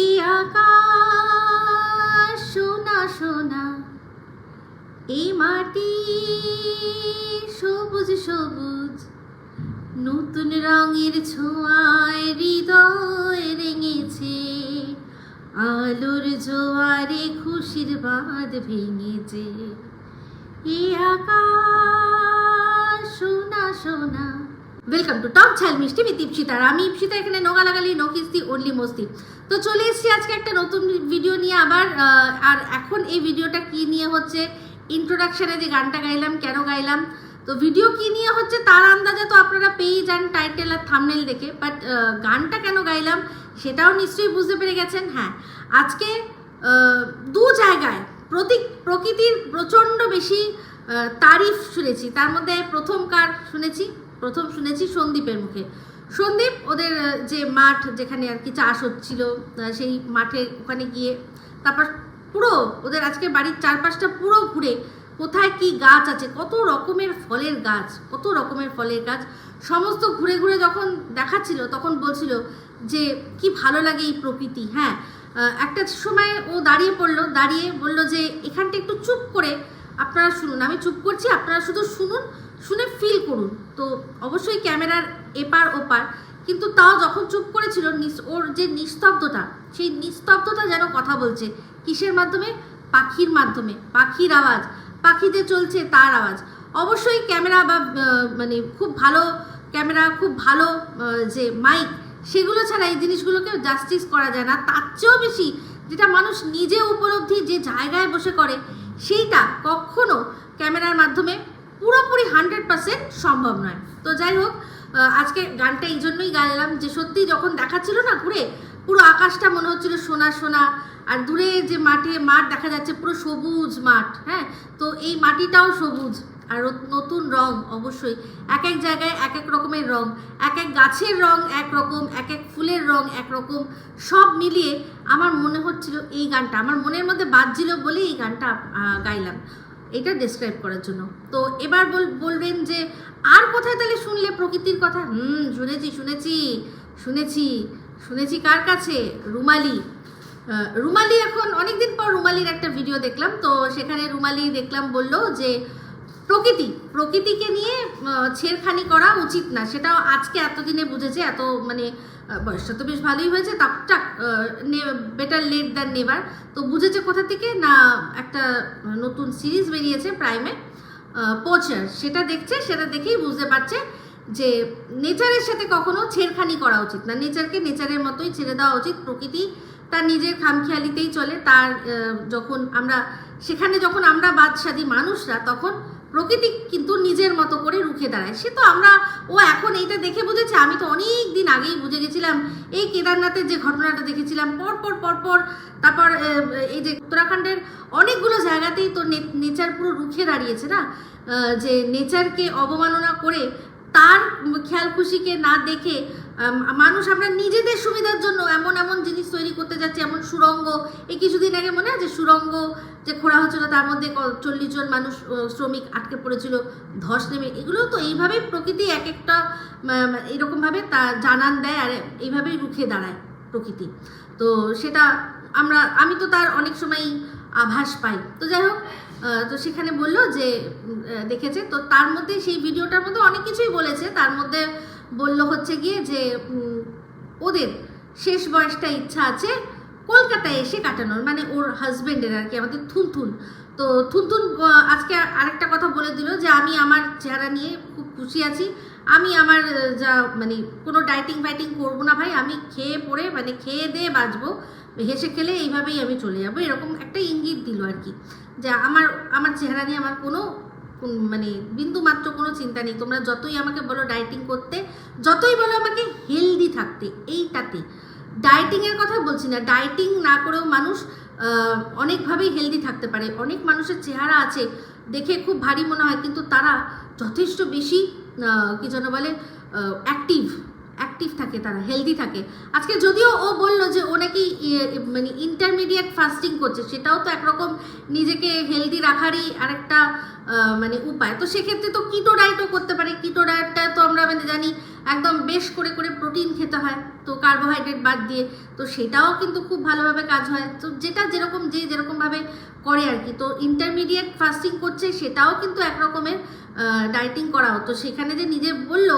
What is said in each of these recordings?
এই আকাশ সোনা সোনা এই মাটি সবুজ সবুজ। নতুন রঙের ছোঁয়ায় হৃদয় রেঙেছে। আলোর জোয়ারে খুশির বাঁধ ভেঙেছে। এ আকাশ সোনা সোনা ওয়েলকাম টু টক ঝাল মিষ্টি উইথ ইপসিতা আর আমি ইপসিতা এখানে নোগা লাগালি নো কিস্তি অনলি মস্তি তো চলে এসেছি আজকে একটা নতুন ভিডিও নিয়ে আবার আর এখন এই ভিডিওটা কি নিয়ে হচ্ছে? ইন্ট্রোডাকশনে যে গানটা গাইলাম, কেন গাইলাম? তো ভিডিও কি নিয়ে হচ্ছে তার আন্দাজে তো আপনারা পেয়েই যান টাইটেল আর থামনেল দেখে বাট গানটা কেন গাইলাম সেটাও নিশ্চয়ই বুঝতে পেরে গেছেন হ্যাঁ। আজকে দু জায়গায় প্রতি, প্রকৃতির প্রচণ্ড বেশি তারিফ শুনেছি। তার মধ্যে প্রথম কার শুনেছি? প্রথম শুনেছি সন্দীপের মুখে। সন্দীপ ওদের যে মাঠ যেখানে আর কি চাষ হচ্ছিল সেই মাঠে ওখানে গিয়ে তারপর পুরো ওদের আজকে বাড়ির চারপাশটা পুরো ঘুরে কোথায় কি গাছ আছে, কত রকমের ফলের গাছ, কত রকমের ফলের গাছ, সমস্ত ঘুরে ঘুরে যখন দেখাচ্ছিল, তখন বলছিল যে কি ভালো লাগে এই প্রকৃতি হ্যাঁ। একটা সময় ও দাঁড়িয়ে পড়ল, দাঁড়িয়ে বলল যে এখানটা একটু চুপ করে আপনারা শুনুন, আমি চুপ করছি, আপনারা শুধু শুনুন, শুনে ফিল করুন। তো অবশ্যই ক্যামেরার এপার ওপার। কিন্তু তাও যখন চুপ করেছিল ওর যে নিস্তব্ধতা, সেই নিস্তব্ধতা যেন কথা বলছে। কিসের মাধ্যমে? পাখির মাধ্যমে। পাখির আওয়াজ। পাখিতে চলছে তার আওয়াজ। অবশ্যই ক্যামেরা বা মানে খুব ভালো ক্যামেরা, খুব ভালো যে মাইক, সেগুলো ছাড়া এই জিনিসগুলোকে জাস্টিস করা যায় না। তার চেয়েও বেশি যেটা মানুষ নিজে উপলব্ধি যে জায়গায় বসে করে, সেইটা কখনো ক্যামেরার মাধ্যমে পুরোপুরি হান্ড্রেড পার্সেন্ট সম্ভব নয়। তো যাই হোক আজকে গানটা এই জন্যই গাইলাম যে সত্যি যখন দেখাচ্ছিল না ঘুরে, পুরো আকাশটা মনে হচ্ছিল সোনা সোনা, আর দূরে যে মাঠে মাঠ দেখা যাচ্ছে পুরো সবুজ মাঠ হ্যাঁ? তো এই মাটিটাও সবুজ, আর নতুন রং অবশ্যই, এক এক জায়গায় এক এক রকমের রং, এক এক গাছের রং এক রকম, এক এক ফুলের রং এক রকম, সব মিলিয়ে আমার মনে হচ্ছিল এই গানটা, আমার মনের মধ্যে বাজছিল বলেই এই গানটা গাইলাম। এটা ডেসক্রাইব করার জন্য। তো এবার বল- বলবেন যে আর কোথায় তাহলে শুনলে প্রকৃতির কথা? হুম, শুনেছি শুনেছি শুনেছি শুনেছি কার কাছে? রুমালি। রুমালি এখন, অনেকদিন পর রুমালির একটা ভিডিও দেখলাম, তো সেখানে রুমালি দেখলাম বলল যে, প্রকৃতি, প্রকৃতিকে নিয়ে ছেড়খানি করা উচিত না। সেটাও আজকে এতদিনে বুঝেছে, এত মানে বয়সটা তো বেশ ভালোই হয়েছে টাকটাক বেটার লেট দ্যান নেবার তো বুঝেছে কোথা থেকে? না, একটা নতুন সিরিজ বেরিয়েছে প্রাইমে পোচার সেটা দেখছে, সেটা দেখেই বুঝতে পারছে যে নেচারের সাথে কখনো ছেড়খানি করা উচিত না। নেচারকে নেচারের মতোই ছেড়ে দেওয়া উচিত। প্রকৃতি তার নিজের খামখেয়ালিতেই চলে। তার যখন আমরা, সেখানে যখন আমরা বাদশাদী মানুষরা, তখন প্রকৃতি কিন্তু নিজের মতো করে রুখে দাঁড়ায়। সে তো আমরা, ও এখন এইটা দেখে বুঝেছে, আমি তো অনেক দিন আগেই বুঝে গেছিলাম, এই কেদারনাথের যে ঘটনাটা দেখেছিলাম, পর পর পর পর, তারপর এই যে উত্তরাখণ্ডের অনেকগুলো জায়গাতেই তো নেচার পুরো রুখে দাঁড়িয়েছে না? যে নেচারকে অবমাননা করে, তার খেয়াল খুশিকে না দেখে মানুষ আমরা নিজেদের সুবিধার জন্য এমন এমন জিনিস তৈরি করতে যাচ্ছি, এমন সুরঙ্গ। এই কিছুদিন আগে মনে আছে সুরঙ্গ যে খোঁড়া হচ্ছিল, তার মধ্যে চল্লিশ জন মানুষ শ্রমিক আটকে পড়েছিল, ধস নেমে। এগুলো তো এইভাবেই প্রকৃতি এক একটা এরকমভাবে তা জানান দেয় আর এইভাবেই রুখে দাঁড়ায় প্রকৃতি। তো সেটা আমরা, আমি তো তার অনেক সময় আভাস পাই। তো যাই হোক তো সেখানে বলল যে দেখেছে। তো তার মধ্যে সেই ভিডিওটার মধ্যে অনেক কিছুই বলেছে। তার মধ্যে বলল হচ্ছে গিয়ে যে ওদের শেষ বয়সটা ইচ্ছা আছে কলকাতায় এসে কাটানোর মানে ওর হাজব্যান্ডের আর কি, আমাদের থুনথুন। তো থুনথুন আজকে আরেকটা কথা বলে দিল যে, আমি আমার চেহারা নিয়ে খুব খুশি আছি। আমি আমার যা মানে কোনো ডাইটিং ফাইটিং করব না ভাই, আমি খেয়ে পড়ে মানে খেয়ে দিয়ে বাঁচবো। হেসে খেলে এইভাবেই আমি চলে যাব, এরকম একটা ইঙ্গিত দিল আর কি। যে, আমার আমার চেহারা নিয়ে আমার কোনো মানে বিন্দু মাত্র কোনো চিন্তা নেই। তোমরা যতই আমাকে বলো ডায়েটিং করতে, যতই বলো আমাকে হেলদি থাকতে, এইটাতে। ডায়েটিংয়ের কথা বলছি না। ডায়েটিং না করেও মানুষ অনেকভাবেই হেলদি থাকতে পারে। অনেক মানুষের চেহারা আছে, দেখে খুব ভারী মনে হয়, কিন্তু তারা যথেষ্ট বেশি কি যেন বলে অ্যাক্টিভ অ্যাক্টিভ থাকে, তারা হেলদি থাকে। আজকে যদিও ও বলল যে ও নাকি মানে ইন্টারমিডিয়েট ফাস্টিং করছে, সেটাও তো একরকম নিজেকে হেলদি রাখারই আরেকটা মানে উপায়। তো সেক্ষেত্রে তো কিটো ডায়েটও করতে পারে। কিটো ডায়েটটা তো আমরা মানে জানি একদম বেশ করে করে প্রোটিন খেতে হয়, তো কার্বোহাইড্রেট বাদ দিয়ে। তো সেটাও কিন্তু খুব ভালোভাবে কাজ হয়। তো যেটা যেরকম, যে যেরকমভাবে করে আর কি। তো ইন্টারমিডিয়েট ফাস্টিং করছে, সেটাও কিন্তু এক রকমের ডায়েটিং করাও তো সেখানে যে নিজে বলল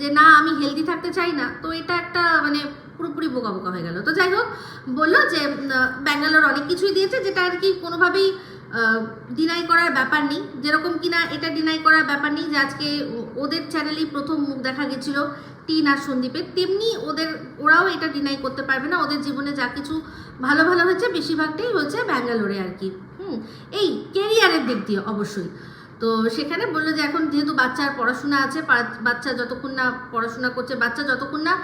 যে, না, আমি হেলদি থাকতে চাই না। তো এটা একটা মানে পুরোপুরি বোকা বোকা হয়ে গেল। তো যাই হোক, বলল যে ব্যাঙ্গালোর অনেক কিছুই দিয়েছে যেটা আর কি কোনোভাবেই ডিনাই করার ব্যাপার নেই। যেরকম কিনা এটা ডিনাই করার ব্যাপার নেই যে, আজকে ওদের চ্যানেলেই প্রথম মুখ দেখা গেছিল টিন আর সন্দীপের। তেমনি ওদের, ওরাও এটা ডিনাই করতে পারবে না। ওদের জীবনে যা কিছু ভালো ভালো হয়েছে, বেশিরভাগটাই হয়েছে ব্যাঙ্গালোরে আর কি। হুম, এই কেরিয়ারের দিক দিয়ে অবশ্যই। তো সেখানে বলল যে এখন যেহেতু বাচ্চার পড়াশোনা আছে বাচ্চা যতক্ষণ না পড়াশোনা করছে, বাচ্চা যতক্ষণ না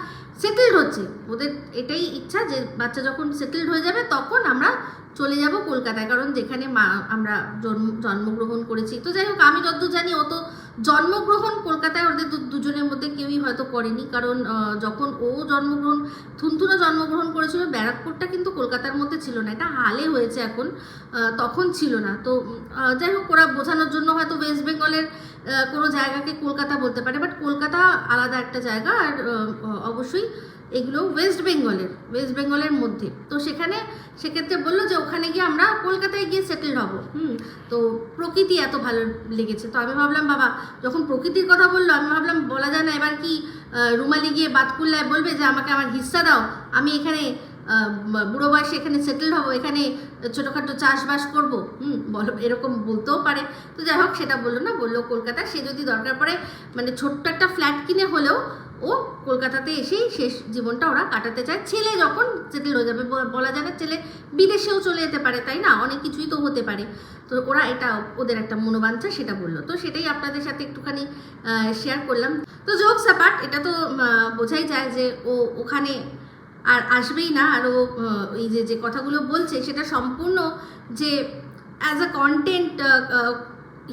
সেটেলড হচ্ছে। ওদের এটাই ইচ্ছা যে বাচ্চা যখন সেটেলড হয়ে যাবে, তখন আমরা চলে যাব কলকাতায়। কারণ যেখানে মা, আমরা জন্ম, জন্মগ্রহণ করেছি। তো যাই হোক, আমি যতদূর জানি, ও তো জন্মগ্রহণ কলকাতায় ওদের দুজনের মধ্যে কেউই হয়তো করেনি। কারণ যখন ও জন্মগ্রহণ, থুনথুনা জন্মগ্রহণ করেছিল, ব্যারাকপুরটা কিন্তু কলকাতার মধ্যে ছিল না। এটা হালে হয়েছে এখন তখন ছিল না। তো যাই হোক, ওরা বোঝানোর জন্য হয়তো ওয়েস্ট বেঙ্গলের কোনো জায়গাকে কলকাতা বলতে পারে বাট কলকাতা আলাদা একটা জায়গা আর অবশ্যই এগুলো ওয়েস্ট বেঙ্গলের ওয়েস্ট বেঙ্গলের মধ্যে। তো সেখানে সেক্ষেত্রে বলল যে ওখানে গিয়ে আমরা কলকাতায় গিয়ে সেটেল হব। হুম, তো প্রকৃতি এত ভালো লেগেছে। তো আমি ভাবলাম, বাবা, যখন প্রকৃতির কথা বলল, আমি ভাবলাম, বলা যায় না এবার কি রুমালি গিয়ে বাতকুল্লায় বলবে যে আমাকে আমার হিস্সা দাও, আমি এখানে বুড়ো বয়সে এখানে সেটেল হব, এখানে ছোটোখাটো চাষবাস করব, হুম, বলো, এরকম বলতেও পারে। তো যাই হোক, সেটা বলল না, বলল কলকাতা সে যদি দরকার পড়ে মানে ছোট্ট একটা ফ্ল্যাট কিনে হলেও, ও কলকাতাতে এসেই শেষ জীবনটা ওরা কাটাতে চায়। ছেলে যখন সেটেল হয়ে যাবে বলা না ছেলে বিদেশেও চলে যেতে পারে, তাই না? অনেক কিছুই তো হতে পারে। তো ওরা এটা, ওদের একটা মনোবাঞ্ছা, সেটা বলল। তো সেটাই আপনাদের সাথে একটুখানি শেয়ার করলাম। তো জোকস অ্যাপার্ট এটা তো বোঝাই যায় যে ও ওখানে আর আসবেই না আর ও আহ, এই যে যে কথাগুলো বলছে সেটা সম্পূর্ণ যে অ্যাজ আ কন্টেন্ট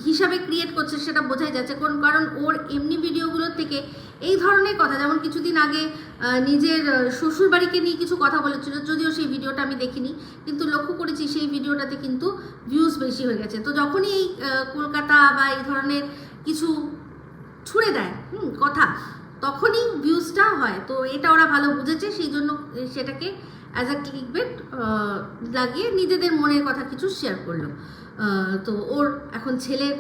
হিসাবে ক্রিয়েট করছে সেটা বোঝাই যাচ্ছে। কোন কারণ ওর এমনি ভিডিওগুলোর থেকে এই ধরনের কথা যেমন কিছুদিন আগে নিজের আহ, শ্বশুর বাড়িকে নিয়ে কিছু কথা বলেছিল যদিও সেই ভিডিওটা আমি দেখিনি কিন্তু লক্ষ্য করেছি সেই ভিডিওটাতে কিন্তু ভিউজ বেশি হয়ে গেছে। তো যখনই এই কলকাতা বা এই ধরনের কিছু ছুঁড়ে দেয় হুম কথা তখনই ভিউজটা হয়। তো এটা ওরা ভালো বুঝেছে, সেই জন্য সেটাকে অ্যাজ আ ক্লিক বেট লাগিয়ে নিজেদের মনের কথা কিছু শেয়ার করল। তো ওর এখন ছেলের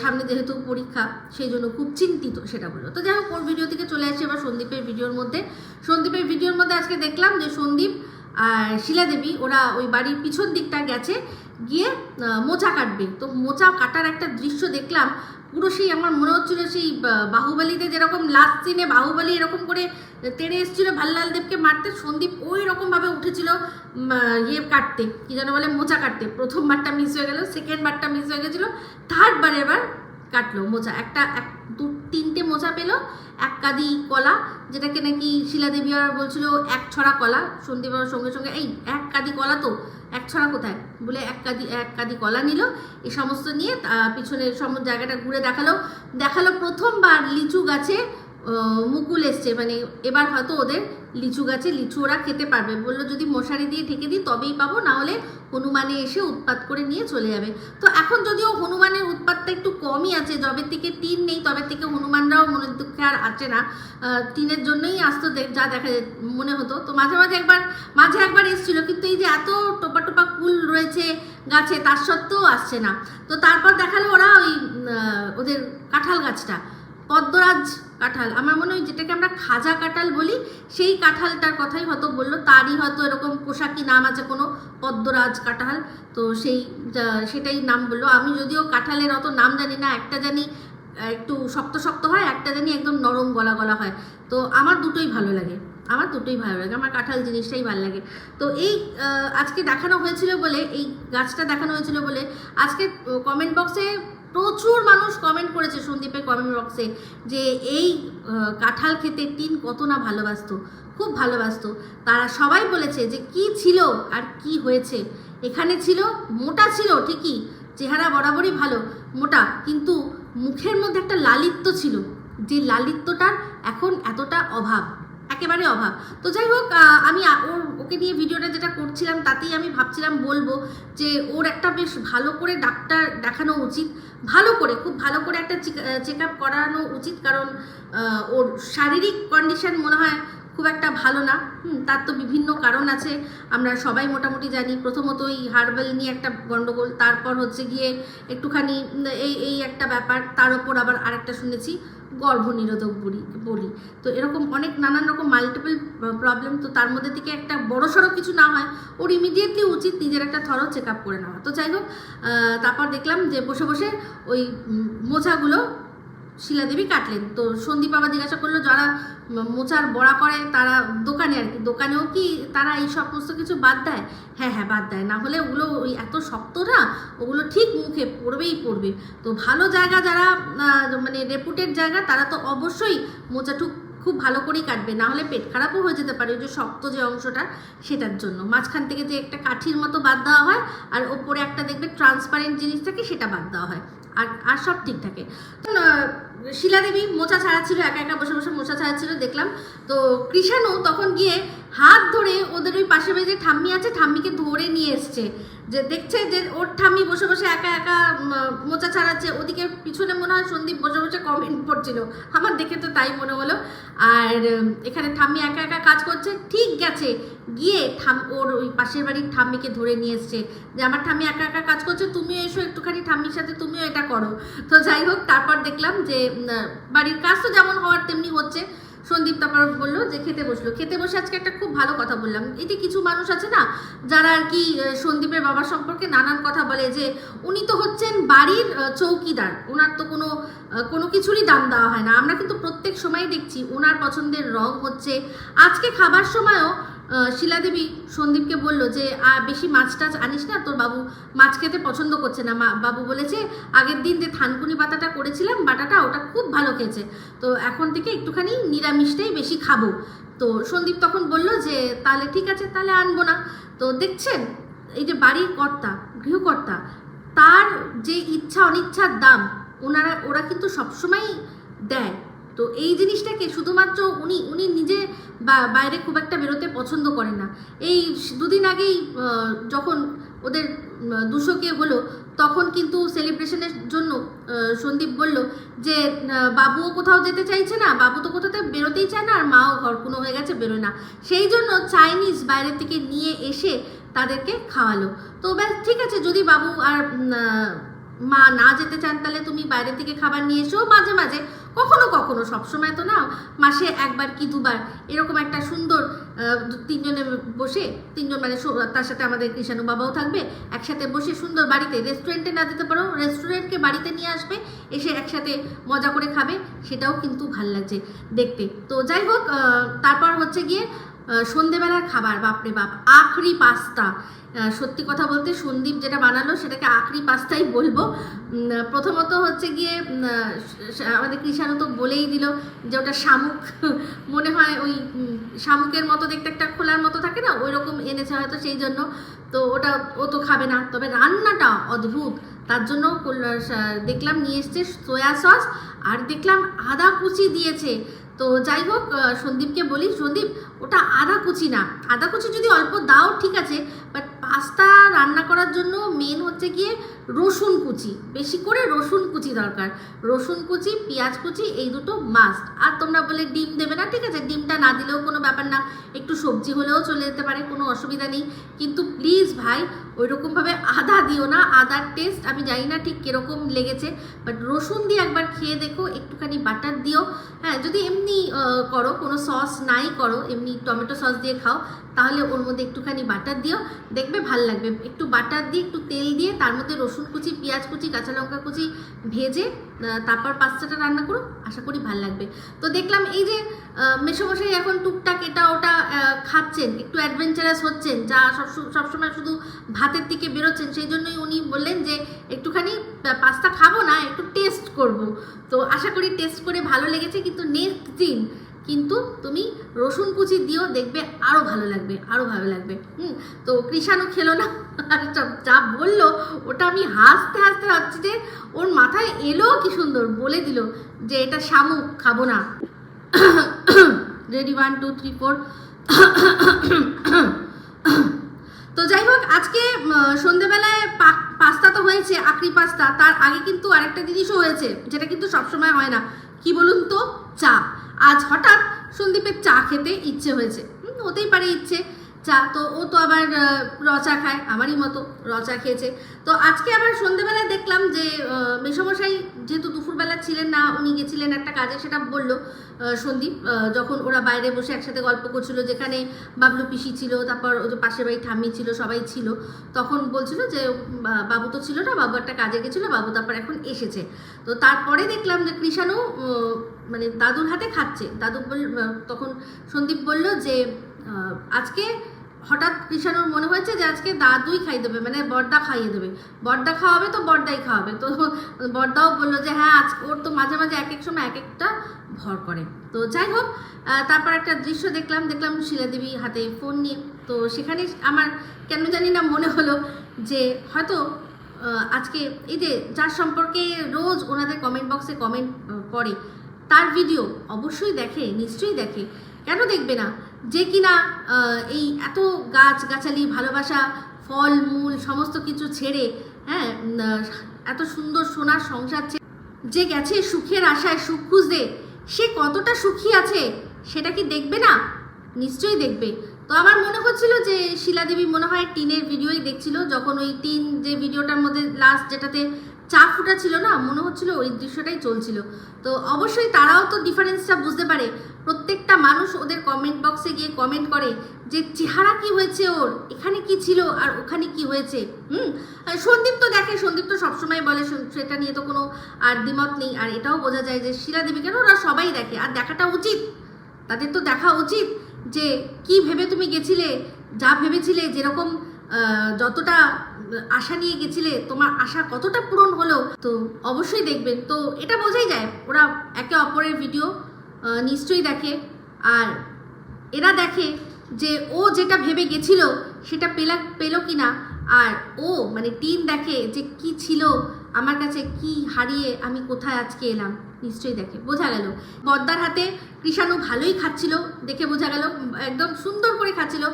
সামনে যেহেতু পরীক্ষা, সেই জন্য খুব চিন্তিত সেটা বলল। তো যাই হোক, ওর ভিডিও থেকে চলে আসছে এবার সন্দীপের ভিডিওর মধ্যে। সন্দীপের ভিডিওর মধ্যে আজকে দেখলাম যে সন্দীপ আর শিলাদেবী, ওরা ওই বাড়ির পিছন দিকটা গেছে, গিয়ে মোচা কাটবে। তো মোচা কাটার একটা দৃশ্য দেখলাম পুরো সেই আমার মনে হচ্ছিল সেই বাহুবলিতে যেরকম লাস্ট সিনে বাহুবলি এরকম করে তেড়ে এসেছিল, ভাল্লাল দেবকে মারতে সন্দীপ ওই রকমভাবে উঠেছিল ইয়ে কাটতে, কি যেন বলে, মোচা কাটতে। প্রথম বারটা মিস হয়ে গেল সেকেন্ড বারটা মিস হয়ে গেছিল থার্ড বার এবার কাটলো মোচা। একটা, এক, দু, তিনটে মোচা পেল, এক কাদি কলা যেটাকে নাকি শিলাদেবী আর বলছিল এক ছড়া কলা। সন্দীপ আর সঙ্গে সঙ্গে, এই, এক কাদি কলা তো, এক ছড়া কোথায়? বলে এক কাদি এক কাদি কলা নিল এই সমস্ত নিয়ে পিছনের সমস্ত জায়গাটা ঘুরে দেখাল। দেখাল প্রথমবার লিচু গাছে মুকুল এসছে মানে এবার হয়তো ওদের লিচু গাছে লিচু ওরা খেতে পারবে। বলল, যদি মশারি দিয়ে ঢেকে দিই, তবেই পাবো, না হলে হনুমানে এসে উৎপাত করে নিয়ে চলে যাবে। তো এখন যদিও হনুমানের উৎপাতটা একটু কমই আছে। যবের থেকে তিন নেই তবে থেকে হনুমানরাও মনের দুঃখে আর আছে না। তিনের জন্যই আসতো যা দেখা মনে হতো। তো মাঝে মাঝে একবার মাঝে একবার এসেছিল। কিন্তু এই যে এত টোপা টোপা কুল রয়েছে গাছে, তার সত্ত্বেও আসছে না। তো তারপর দেখাল ওরা ওই ওদের কাঁঠাল গাছটা। পদ্মরাজ কাঁঠাল। আমার মনে হয় যেটাকে আমরা খাজা কাঁঠাল বলি, সেই কাঁঠালটার কথাই হয়তো বলল। তারই হয়তো এরকম পোশাকি নাম আছে কোনো পদ্মরাজ কাঁঠাল। তো সেই সেটাই নাম বলল। আমি যদিও কাঁঠালের অত নাম জানি না, একটা জানি একটু শক্ত শক্ত হয়, একটা জানি একদম নরম গলা গলা হয়। তো আমার দুটোই ভালো লাগে। আমার দুটোই ভালো লাগে। আমার কাঁঠাল জিনিসটাই ভালো লাগে। তো এই আজকে দেখানো হয়েছিল বলে, এই গাছটা দেখানো হয়েছিল বলে, আজকে কমেন্ট বক্সে প্রচুর মানুষ কমেন্ট করেছে সন্দীপের কমেন্ট বক্সে যে এই কাঁঠাল খেতে টিন কত না ভালোবাসতো, খুব ভালোবাসতো। তারা সবাই বলেছে যে কি ছিল আর কি হয়েছে। এখানে ছিল, মোটা ছিল ঠিকই, চেহারা বরাবরই ভালো, মোটা, কিন্তু মুখের মধ্যে একটা লালিত্য ছিল। যে লালিত্যটার এখন এতটা অভাব। একেবারে অভাব। তো যাই হোক আমি ওর, ওকে নিয়ে ভিডিওটা যেটা করছিলাম, তাতেই আমি ভাবছিলাম বলব যে, ওর একটা বেশ ভালো করে ডাক্তার দেখানো উচিত। ভালো করে, খুব ভালো করে একটা চেক আপ করানো উচিত, কারণ ওর শারীরিক কন্ডিশন মনে হয় খুব একটা ভালো না। তার তো বিভিন্ন কারণ আছে। আমরা সবাই মোটামুটি জানি প্রথমত ওই হার্বাল নিয়ে একটা গন্ডগোল, তারপর হচ্ছে গিয়ে একটুখানি, এই এই একটা ব্যাপার, তার ওপর আবার আরেকটা শুনেছি। গর্ভনিরোধক বলি বলি। তো এরকম অনেক নানান রকম মাল্টিপল প্রবলেম তো তার মধ্যে থেকে একটা বড় সড়ো কিছু না হয় ওর ইমিডিয়েটলি উচিত নিজের একটা থরো চেক আপ করে নেওয়া। তো যাই হোক তারপর দেখলাম যে বসে বসে ওই উম, মোচাগুলো শিলাদেবী কাটলেন। তো সন্দীপ বাবা জিজ্ঞাসা করল, যারা মোচার বড়া করে তারা দোকানে আর কি। দোকানেও কি তারা এই সমস্ত কিছু বাদ দেয়? হ্যাঁ হ্যাঁ বাদ দেয়। না হলে ওগুলো ওই এত শক্ত না, ওগুলো ঠিক মুখে পড়বেই পড়বে। তো ভালো জায়গা যারা মানে রেপুটেড জায়গা, তারা তো অবশ্যই মোচাটুক খুব ভালো করেই কাটবে। না হলে পেট খারাপও হয়ে যেতে পারে ওই যে শক্ত যে অংশটা, সেটার জন্য। মাঝখান থেকে যে একটা কাঠির মতো বাদ দেওয়া হয়, আর ওপরে একটা দেখবে ট্রান্সপারেন্ট জিনিস থাকে, সেটা বাদ দেওয়া হয়। আর আর সব ঠিক থাকে। শিলাদেবী মোচা ছাড়াচ্ছিল একা একা বসে বসে মোচা ছাড়াচ্ছিল দেখলাম। তো কৃষাণু তখন গিয়ে হাত ধরে ওদের ওই পাশে যে ঠাম্মি আছে, ঠাম্মিকে ধরে নিয়ে এসছে। যে দেখছে যে ওর ঠাম্মি বসে বসে একা একা মোচা ছাড়াচ্ছে, ওদিকে পিছনে মনে হয় সন্দীপ বসে বসে কমেন্ট পড়ছিল আমার দেখে তো তাই মনে হলো। আর এখানে ঠাম্মি একা একা কাজ করছে, ঠিক গেছে। গিয়ে ঠাম ওর ওই পাশের বাড়ির ঠাম্মিকে ধরে নিয়ে এসছে যে, আমার ঠাম্মি একা একা কাজ করছে, তুমিও এসো একটুখানি ঠাম্মির সাথে, তুমিও এটা করো। তো যাই হোক, তারপর দেখলাম যে বাড়ির কাজ তো যেমন হওয়ার, তেমনি হচ্ছে। সন্দীপ তারপর বলল যে খেতে বসল। খেতে বসে আজকে একটা খুব ভালো কথা বললাম। এই যে কিছু মানুষ আছে না, যারা আর কি সন্দীপের বাবা সম্পর্কে নানান কথা বলে যে উনি তো হচ্ছেন বাড়ির চৌকিদার। ওনার তো কোনো কোনো কিছুরই দাম দেওয়া হয় না। আমরা কিন্তু প্রত্যেক সময় দেখছি ওনার পছন্দের রং হচ্ছে, আজকে খাবার সময়ও শিলাদেবী সন্দীপকে বলল যে বেশি মাছ টাছ আনিস না, তোর বাবু মাছ খেতে পছন্দ করছে না। মা, বাবু বলেছে, আগের দিন যে থানকুনি বাটাটা করেছিলাম, বাটাটা ওটা খুব ভালো খেয়েছে। তো এখন থেকে একটুখানি নিরামিষটাই বেশি খাব। তো সন্দীপ তখন বলল যে, তাহলে ঠিক আছে, তাহলে আনব না। তো দেখছেন, এই যে বাড়ির কর্তা, গৃহকর্তা, তার যে ইচ্ছা অনিচ্ছার দাম, ওনারা, ওরা কিন্তু সবসময়ই দেয়। তো এই জিনিসটাকে শুধুমাত্র উনি উনি নিজে বা বাইরে খুব একটা বেরোতে পছন্দ করেন না। এই দুদিন আগেই যখন ওদের দুশোকে হলো, তখন কিন্তু সেলিব্রেশনের জন্য সন্দীপ বলল যে বাবুও কোথাও যেতে চাইছে না, বাবু তো কোথাতে বেরোতেই চায় না, আর মাও ঘর কোনো হয়ে গেছে, বেরোয় না। সেই জন্য চাইনিজ বাইরে থেকে নিয়ে এসে তাদেরকে খাওয়ালো। তো ব্যাস, ঠিক আছে, যদি বাবু আর মা না যেতে চান, তাহলে তুমি বাইরে থেকে খাবার নিয়ে এসো। মাঝে মাঝে কখনো কখনো, সবসময় তো না, মাসে একবার কি দুবার, এরকম একটা সুন্দর তিনজনে বসে, তিনজন মানে তার সাথে আমাদের কৃষাণু বাবাও থাকবে, একসাথে বসে সুন্দর বাড়িতে রেস্টুরেন্টে না যেতে পারো রেস্টুরেন্টকে বাড়িতে নিয়ে আসবে, এসে একসাথে মজা করে খাবে, সেটাও কিন্তু ভালো লাগছে দেখতে। তো যাই হোক তারপর হচ্ছে গিয়ে সন্ধেবেলার খাবার, বাপরে বাপ, আখরি পাস্তা। সত্যি কথা বলতে সন্দীপ যেটা বানালো সেটাকে আখরি পাস্তাই বলব। প্রথমত হচ্ছে গিয়ে আমাদের কৃষাণু তো বলেই দিল যে ওটা শামুক। মনে হয় ওই শামুকের মতো দেখতে একটা খোলার মতো থাকে না ওই রকম এনেছে হয়তো সেই জন্য। তো ওটা ও তো খাবে না। তবে রান্নাটা অদ্ভুত। তার জন্য দেখলাম নিয়ে এসছে সয়া সস, আর দেখলাম আদা কুচি দিয়েছে। তো যাই হোক সন্দীপকে বলি, সন্দীপ, ওটা আদা কুচি না। আদা কুচি যদি অল্প দাও, ঠিক আছে বাট পাস্তা রান্না করার জন্য মেন হচ্ছে গিয়ে রসুন কুচি। বেশি করে রসুন কুচি দরকার। রসুন কুচি, পেঁয়াজ কুচি, এই দুটো মাস্ট আর তোমরা বলে ডিম দেবে না, ঠিক আছে, ডিমটা না দিলেও কোনো ব্যাপার না। একটু সবজি হলেও চলে যেতে পারে, কোনো অসুবিধা নেই। কিন্তু প্লিজ ভাই ওই রকমভাবে আদা দিও না আদার টেস্ট আমি জানি না ঠিক কীরকম লেগেছে বাট রসুন দিয়ে একবার খেয়ে দেখো একটুখানি বাটার দিও। হ্যাঁ যদি এমনি করো কোনো সস নাই করো এমনি টমেটো সস দিয়ে খাও তাহলে ওর মধ্যে একটুখানি বাটার দিও। দেখবে ভালো লাগবে। একটু বাটার দিয়ে একটু তেল দিয়ে তার মধ্যে রসুন কুচি পেঁয়াজ কুচি কাঁচা লঙ্কা কুচি ভেজে তারপর পাস্তাটা রান্না করো আশা করি ভালো লাগবে। তো দেখলাম এই যে আহ, মেসোমশাই এখন টুকটাক এটা ওটা খাচ্ছেন একটু অ্যাডভেঞ্চারাস হচ্ছেন যা সব সবসময় শুধু ভাতের দিকে বেরোচ্ছেন, সেই জন্যই উনি বললেন যে একটুখানি পাস্তা খাব না, একটু টেস্ট করব। তো আশা করি টেস্ট করে ভালো লেগেছে, কিন্তু নেক্সট দিন কিন্তু তুমি রসুন কুচি দিও দেখবে আরও ভালো লাগবে আরও ভালো লাগবে। হুম, তো কৃষাণও খেলো না। আর যা বলল, ওটা আমি হাসতে হাসতে ভাবছি যে ওর মাথায় এলো কি সুন্দর, বলে দিল যে এটা শামুক, খাব না। Ready one two three four তো যাই হোক আজকে উম, সন্ধেবেলায় পা- পাস্তা তো হয়েছে আকরি পাঁচটা, তার আগে কিন্তু আরেকটা জিনিসও হয়েছে, যেটা কিন্তু সবসময় হয় না। কি বলুন তো? চা। আজ হঠাৎ সন্দীপের চা খেতে ইচ্ছে হয়েছে। হতেই পারে ইচ্ছে। চা তো ও তো আবার রচা খায় আমারই মতো রচা খেয়েছে। তো আজকে আবার সন্ধেবেলায় দেখলাম যে আহ, যেহেতু দুপুরবেলা ছিলেন না উনি গেছিলেন একটা কাজে সেটা বলল সন্দীপ যখন ওরা বাইরে বসে একসাথে গল্প করছিল যেখানে বাবলু পিসি ছিল তারপর ওই যে পাশের বাড়ি ঠাম্মি ছিল সবাই ছিল তখন বলছিল যে বাবু তো ছিল না বাবু একটা কাজে গেছিল বাবু তারপর এখন এসেছে। তো তারপরে দেখলাম যে কৃষাণু মানে দাদুর হাতে খাচ্ছে। দাদু তখন সন্দীপ বলল যে আজকে হঠাৎ কৃষাণুর মনে হয়েছে যে আজকে দাদুই খাই দেবে মানে বর্দা খাইয়ে দেবে। বর্দা খাওয়াবে তো বর্দাই খাওয়াবে। তো বর্দাও বলল যে হ্যাঁ আজ ওর তো মাঝে মাঝে এক এক সময় এক একটা ভর করে। তো যাই হোক তারপর একটা দৃশ্য দেখলাম দেখলাম শিলাদেবী হাতে ফোন নিয়ে। তো সেখানে আমার কেন জানি না মনে হলো যে হয়তো আজকে এই যে যার সম্পর্কে রোজ ওনাদের কমেন্ট বক্সে কমেন্ট করে তার ভিডিও অবশ্যই দেখে, নিশ্চয়ই দেখে। কেন দেখবে না? যে কিনা এই এত গাছ গাছালি ভালোবাসা, ফল, মূল, সমস্ত কিছু ছেড়ে হ্যাঁ এত সুন্দর সোনার সংসার যে গেছে সুখের আশায় সুখ খুঁজতে, সে কতটা সুখী আছে সেটা কি দেখবে না? নিশ্চয়ই দেখবে। তো আমার মনে হচ্ছিল যে শিলাদেবী মনে হয় টিনের ভিডিওই দেখছিল, যখন ওই টিন যে ভিডিওটার মধ্যে লাস্ট যেটাতে চা ফুটা ছিল না, মনে হচ্ছিল ওই দৃশ্যটাই চলছিল। তো অবশ্যই তারাও তো ডিফারেন্সটা বুঝতে পারে। প্রত্যেকটা মানুষ ওদের কমেন্ট বক্সে গিয়ে কমেন্ট করে যে, চেহারা কি হয়েছে ওর? এখানে কি ছিল আর ওখানে কি হয়েছে? হুম? সন্দীপ তো দেখে, সন্দীপ তো সবসময় বলে সেটা নিয়ে তো কোনো আর দ্বিমত নেই। আর এটাও বোঝা যায় যে, শিলা দেবী কেন ওরা সবাই দেখে। আর দেখাটা উচিত। তাদের তো দেখা উচিত যে, কি ভেবে তুমি গেছিলে, যা ভেবেছিলে, যেরকম যতটা আশা নিয়ে গেছিলে, তোমার আশা কতটা পূরণ হলো, তো অবশ্যই দেখবেন। তো এটা বোঝাই যায়, ওরা একে অপরের ভিডিও নিশ্চয়ই দেখে। আর এরা দেখে যে ও যেটা ভেবে গেছিল, সেটা পেলা, পেল কি না আর ও মানে টিম দেখে যে কি ছিল আমার কাছে কি হারিয়ে আমি কোথায় আজকে এলাম? নিশ্চয়ই দেখে। বোঝা গেল। বদ্দার হাতে কৃষাণু ভালোই খাচ্ছিল, দেখে বোঝা গেল, একদম সুন্দর করে খাচ্ছিল।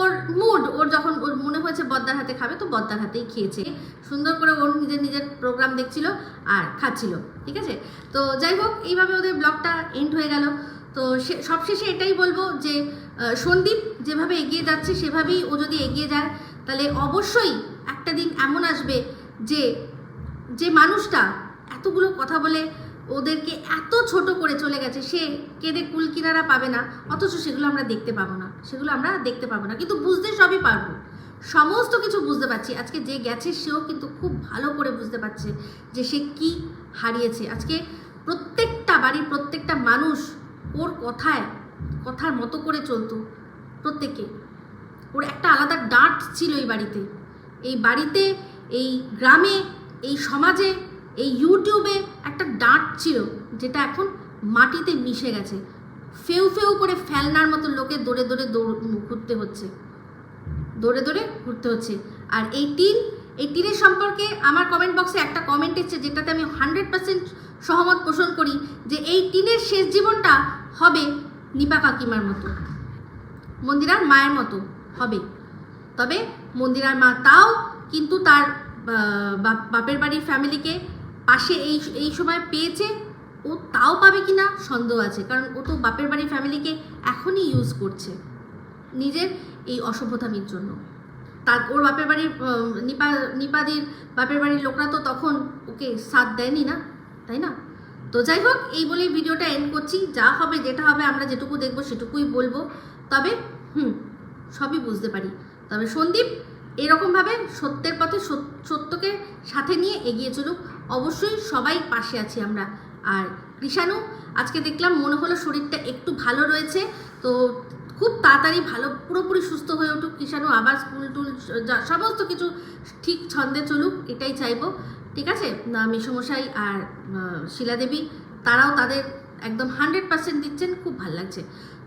ওর মুড ওর যখন ওর মনে হয়েছে বদ্দার হাতে খাবে, তো বদ্দার হাতেই খেয়েছে। সুন্দর করে ওর নিজের নিজের প্রোগ্রাম দেখছিল আর খাচ্ছিল, ঠিক আছে? তো যাই হোক, এইভাবে ওদের ব্লগটা এন্ড হয়ে গেল। তো সে, সবশেষে এটাই বলব যে সন্দীপ যেভাবে এগিয়ে যাচ্ছে, সেভাবেই ও যদি এগিয়ে যায়, তাহলে অবশ্যই একটা দিন এমন আসবে যে যে মানুষটা এতগুলো কথা বলে ওদেরকে এত ছোট করে চলে গেছে, সে কেঁদে কুল কিনারা পাবে না, অথচ সেগুলো আমরা দেখতে পাবো না। সেগুলো আমরা দেখতে পাবো না। কিন্তু বুঝতে সবই পারব। সমস্ত কিছু বুঝতে পারছি। আজকে যে গেছে, সেও কিন্তু খুব ভালো করে বুঝতে পারছে যে সে কি হারিয়েছে। আজকে প্রত্যেকটা বাড়ির প্রত্যেকটা মানুষ ওর কথায়, কথার মতো করে চলতো প্রত্যেকে ওর একটা আলাদা ডাঁট ছিল এই বাড়িতে। এই বাড়িতে, এই গ্রামে এই সমাজে, এই ইউটিউবে একটা ডাঁট ছিল যেটা এখন মাটিতে মিশে গেছে। ফেউ ফেউ করে ফেলনার মতো লোকে দৌড়ে দৌড়ে দৌড় ঘুরতে হচ্ছে। দৌড়ে দৌড়ে ঘুরতে হচ্ছে। আর এই টিন এই টিনের সম্পর্কে আমার কমেন্ট বক্সে একটা কমেন্ট এসেছে যেটাতে আমি হান্ড্রেড পার্সেন্ট সহমত পোষণ করি যে এই টিনের শেষ জীবনটা হবে নিপা কাকিমার মতো। মন্দিরার মায়ের মতো হবে। তবে মন্দিরার মা তাও কিন্তু তার বাপের বাড়ির ফ্যামিলিকে পাশে এই এই সময় পেয়েছে, ও তাও পাবে কি না সন্দেহ আছে, কারণ ও তো বাপের বাড়ির ফ্যামিলিকে এখনই ইউজ করছে নিজের এই অসভ্যতামির জন্য। তার, ওর বাপের বাড়ির নিপা, নিপাদির বাপের বাড়ির লোকরা তো তখন ওকে সাথ দেয়নি না, তাই না? তো যাই হোক, এই বলেই ভিডিওটা এন্ড করছি, যা হবে যেটা হবে আমরা যেটুকু দেখব সেটুকুই বলব। তবে, হুম, সবই বুঝতে পারি। তবে সন্দীপ এরকমভাবে সত্যের পথে সত্যকে সাথে নিয়ে এগিয়ে চলুক। অবশ্যই সবাই পাশে আছি আমরা। আর কৃষাণু, আজকে দেখলাম মনে হলো শরীরটা একটু ভালো রয়েছে। তো খুব তাড়াতাড়ি ভালো, পুরোপুরি সুস্থ হয়ে উঠুক কৃষাণু। আবার স্কুল টুল সমস্ত কিছু ঠিক ছন্দে চলুক, এটাই চাইব। ঠিক আছে? মিশমশাই আর শিলাদেবী, তারাও তাদের একদম হান্ড্রেড পার্সেন্ট দিচ্ছেন। খুব ভালো লাগছে।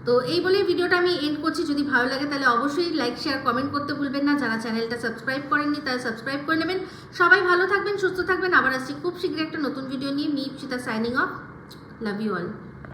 তো এই বলে ভিডিওটা আমি এন্ড করছি। যদি ভালো লাগে তাহলে অবশ্যই লাইক শেয়ার কমেন্ট করতে ভুলবেন না। যারা চ্যানেলটা সাবস্ক্রাইব করেননি, তারা সাবস্ক্রাইব করে নেবেন। সবাই ভালো থাকবেন, সুস্থ থাকবেন। আবার আসছি খুব শীঘ্রই একটা নতুন ভিডিও নিয়ে। মিপ Ipsita signing off love you all